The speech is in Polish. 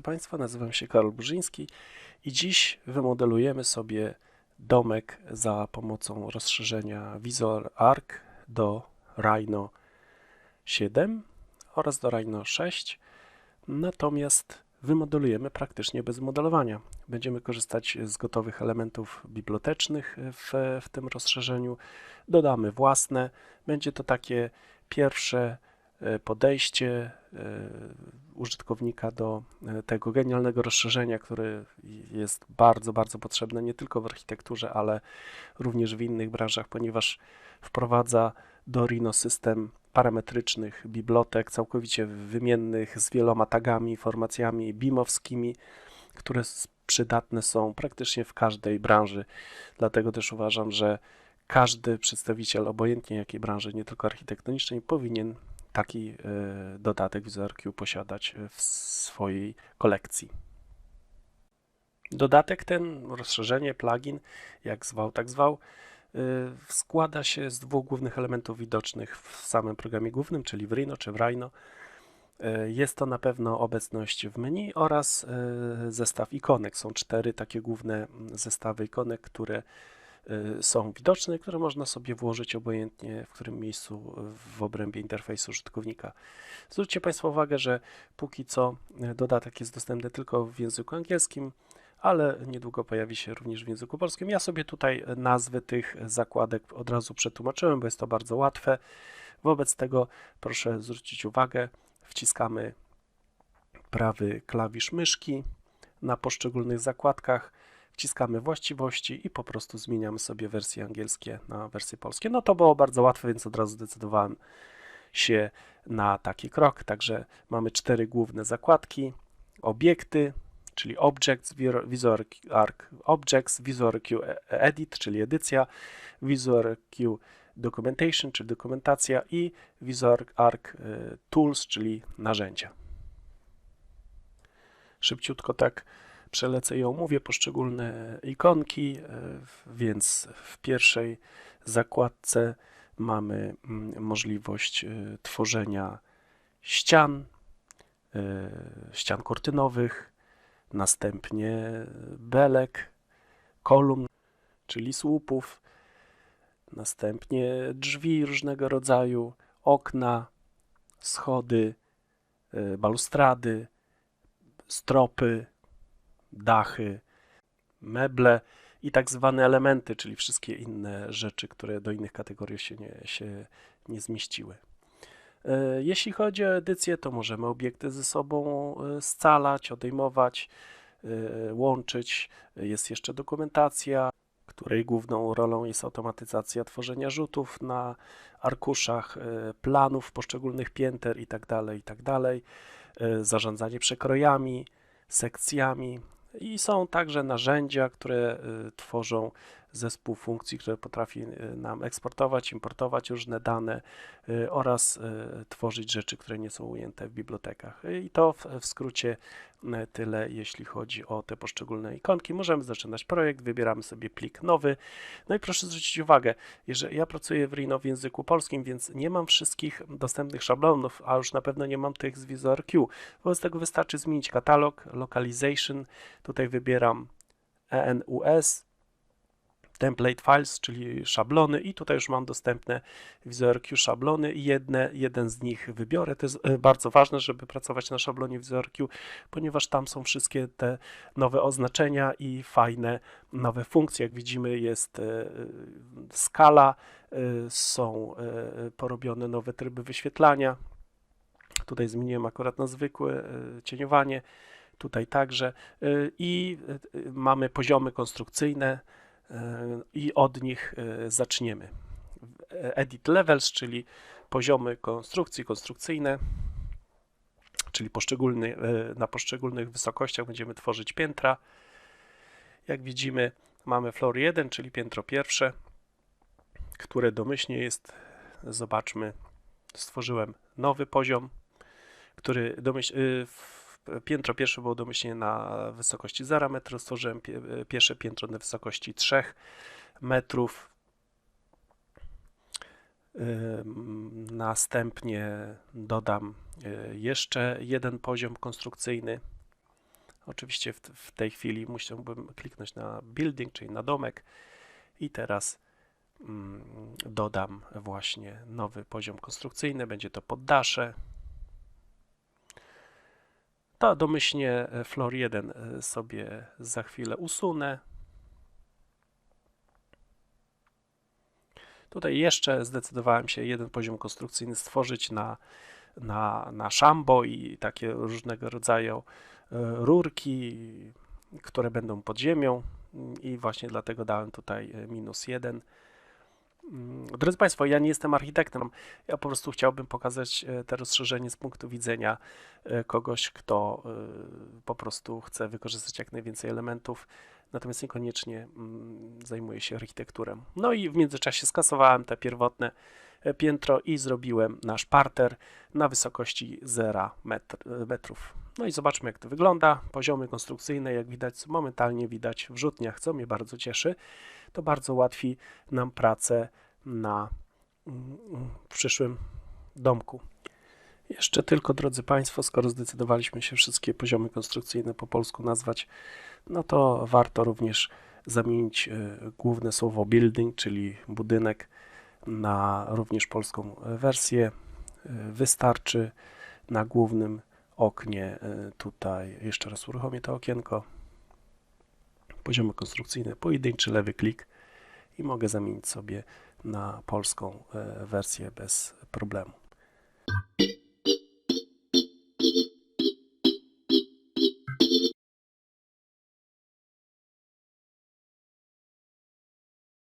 drodzy Państwo, nazywam się Karol Burzyński i dziś wymodelujemy sobie domek za pomocą rozszerzenia Visor Arc do Rhino 7 oraz do Rhino 6. Natomiast wymodelujemy praktycznie bez modelowania. Będziemy korzystać z gotowych elementów bibliotecznych w, w tym rozszerzeniu. Dodamy własne. Będzie to takie pierwsze podejście e, użytkownika do e, tego genialnego rozszerzenia, które jest bardzo, bardzo potrzebne nie tylko w architekturze, ale również w innych branżach, ponieważ wprowadza do Rhino system parametrycznych bibliotek całkowicie wymiennych z wieloma tagami, informacjami BIM-owskimi, które przydatne są praktycznie w każdej branży. Dlatego też uważam, że każdy przedstawiciel, obojętnie jakiej branży, nie tylko architektonicznej, powinien taki e, dodatek WizardQ posiadać w swojej kolekcji. Dodatek ten, rozszerzenie, plugin, jak zwał, tak zwał, e, składa się z dwóch głównych elementów widocznych w samym programie głównym, czyli w Rhino czy w Rhino. E, jest to na pewno obecność w menu oraz zestaw ikonek. Są cztery takie główne zestawy ikonek, które są widoczne, które można sobie włożyć obojętnie w którym miejscu w obrębie interfejsu użytkownika. Zwróćcie Państwo uwagę, że póki co y, dodatek jest dostępny tylko w języku angielskim, ale niedługo pojawi się również w języku polskim. Ja sobie tutaj nazwy tych zakładek od razu przetłumaczyłem, bo jest to bardzo łatwe. Wobec tego proszę zwrócić uwagę, wciskamy prawy klawisz myszki na poszczególnych zakładkach wciskamy właściwości i po prostu zmieniamy sobie wersje angielskie na wersje polskie. No to było bardzo łatwe, więc od razu zdecydowałem się na taki krok. Także mamy cztery główne zakładki, obiekty, czyli Objects, Visual Arc Objects, Visual Q Edit, czyli edycja, Visual Q Documentation, czyli dokumentacja i Visual Arc e, Tools, czyli narzędzia. Szybciutko tak przelecę i omówię poszczególne ikonki, e, więc w pierwszej zakładce mamy mm, możliwość e, tworzenia ścian, e, ścian kurtynowych, następnie belek, kolumn, czyli słupów, następnie drzwi różnego rodzaju, okna, schody, balustrady, stropy, dachy, meble i tak zwane elementy, czyli wszystkie inne rzeczy, które do innych kategorii się nie, się nie zmieściły. E, jeśli chodzi o edycję, to możemy obiekty ze sobą e, scalać, odejmować, e, łączyć. Jest jeszcze dokumentacja, której główną rolą jest automatyzacja tworzenia rzutów na arkuszach, planów poszczególnych pięter itd., tak itd., tak zarządzanie przekrojami, sekcjami, i są także narzędzia, które y, tworzą zespół funkcji, które potrafi y, nam eksportować, importować różne dane y, oraz tworzyć rzeczy, które nie są ujęte w bibliotekach. I to w, w skrócie tyle, jeśli chodzi o te poszczególne ikonki. Możemy zaczynać projekt, wybieramy sobie plik nowy. No i proszę zwrócić uwagę, że ja pracuję w Rhino w języku polskim, więc nie mam wszystkich dostępnych szablonów, a już na pewno nie mam tych z Visual Q. Wobec tego wystarczy zmienić katalog, localization. Tutaj wybieram ENUS, template files, czyli szablony i tutaj już mam dostępne WizardQ szablony i jedne, jeden z nich wybiorę. To jest e, bardzo ważne, żeby pracować na szablonie WizardQ, ponieważ tam są wszystkie te nowe oznaczenia i fajne nowe funkcje. Jak widzimy jest e, skala, e, są porobione nowe tryby wyświetlania. Tutaj zmieniłem akurat na zwykłe cieniowanie tutaj także i mamy poziomy konstrukcyjne, i od nich e, zaczniemy. Edit levels, czyli poziomy konstrukcji, konstrukcyjne, czyli poszczególny, e, na poszczególnych wysokościach będziemy tworzyć piętra. Jak widzimy, mamy floor 1, czyli piętro pierwsze, które domyślnie jest, zobaczmy, stworzyłem nowy poziom, który domyśl, Piętro pierwsze było domyślnie na wysokości 0 metrów, stworzyłem pierwsze piętro na wysokości 3 metrów. Następnie dodam y, jeszcze jeden poziom konstrukcyjny. Oczywiście w, w tej chwili musiałbym kliknąć na building, czyli na domek i teraz dodam właśnie nowy poziom konstrukcyjny, będzie to poddasze. To domyślnie e, floor 1 e, sobie za chwilę usunę. Tutaj jeszcze zdecydowałem się jeden poziom konstrukcyjny stworzyć na, na, na szambo i takie różnego rodzaju e, rurki, które będą pod ziemią i właśnie dlatego dałem tutaj minus 1. Drodzy Państwo, ja nie jestem architektem, ja po prostu chciałbym pokazać e, te rozszerzenie z punktu widzenia e, kogoś, kto e, po prostu chce wykorzystać jak najwięcej elementów, natomiast niekoniecznie mm, zajmuje się architekturą. No i w międzyczasie skasowałem te pierwotne piętro i zrobiłem nasz parter na wysokości 0 metr, e, metrów. No i zobaczmy jak to wygląda. Poziomy konstrukcyjne, jak widać, momentalnie widać w rzutniach, co mnie bardzo cieszy. To bardzo ułatwi nam pracę na mm, w przyszłym domku. Jeszcze tylko, drodzy Państwo, skoro zdecydowaliśmy się wszystkie poziomy konstrukcyjne po polsku nazwać, no to warto również zamienić e, główne słowo building, czyli budynek, na również polską e, wersję. E, Wystarczy na głównym oknie e, tutaj, jeszcze raz uruchomię to okienko, poziomy konstrukcyjne, pojedynczy lewy klik i mogę zamienić sobie na polską wersję bez problemu.